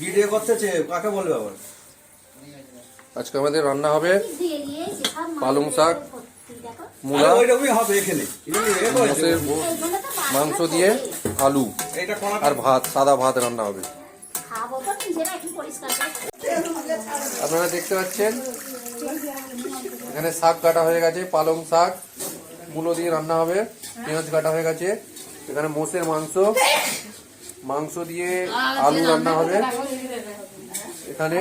Video করতেছে কাকে বলবে আবার? আজকে আমাদের রান্না হবে পালং শাক মূলা হবে এখানে। মাংস দিয়ে আলু আর ভাত সাদা ভাত রান্না হবে। আপনারা দেখতে পাচ্ছেন এখানে শাক কাটা হয়ে গেছে পালং শাক মূলো দিয়ে রান্না হবে পেঁয়াজ কাটা হয়ে গেছে এখানে মোষের মাংস মাংস দিয়ে আলু রান্না হবে। এখানে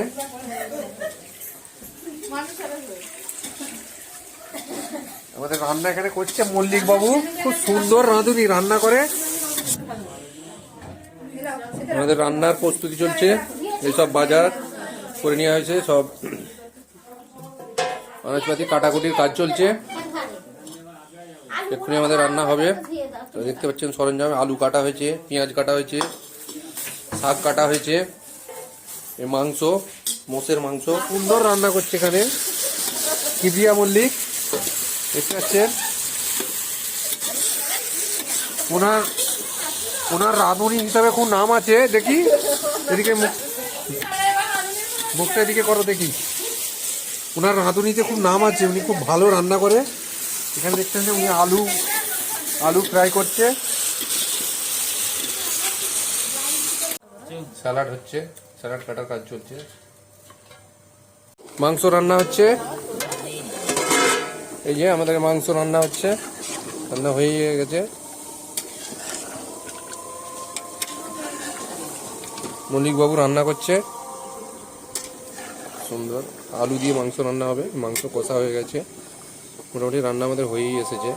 আমাদের রান্না এখানে করছে মল্লিক বাবু। খুব সুন্দর রাঁধুনি রান্না করে। আমাদের রান্নার প্রস্তুতি চলছে। এইসব বাজার করে নেওয়া হয়েছে সব আনাজপাতি কাটাকুটির কাজ চলছে। এক্ষুনি আমাদের রান্না হবে। তো দেখতে পাচ্ছেন সরঞ্জাম আলু কাটা হয়েছে, পেঁয়াজ কাটা হয়েছে, শাক কাটা হয়েছে মাংস, মোষের মাংস, সুন্দর রান্না করছে এখানে। কিবরিয়া মল্লিক, দেখতে পাচ্ছেন? ওনার ওনার রাঁধুনি হিসাবে খুব নাম আছে, দেখি। এদিকে মুখ, মুখটা এদিকে করো দেখি। ওনার রাঁধুনিতে খুব নাম আছে, উনি খুব ভালো রান্না করে। এখানে দেখতে যে উনি আলু আলু ফ্রাই করছে। স্যালাড হচ্ছে, স্যালাড কাটার কাজ চলছে। মাংস রান্না হচ্ছে। এই যে আমাদের মাংস রান্না হচ্ছে, রান্না হয়ে গেছে। মল্লিক বাবু রান্না করছে। সুন্দর, আলু দিয়ে মাংস রান্না হবে, মাংস কষা হয়ে গেছে। মোটামুটি রান্না আমাদের হয়েই এসেছে।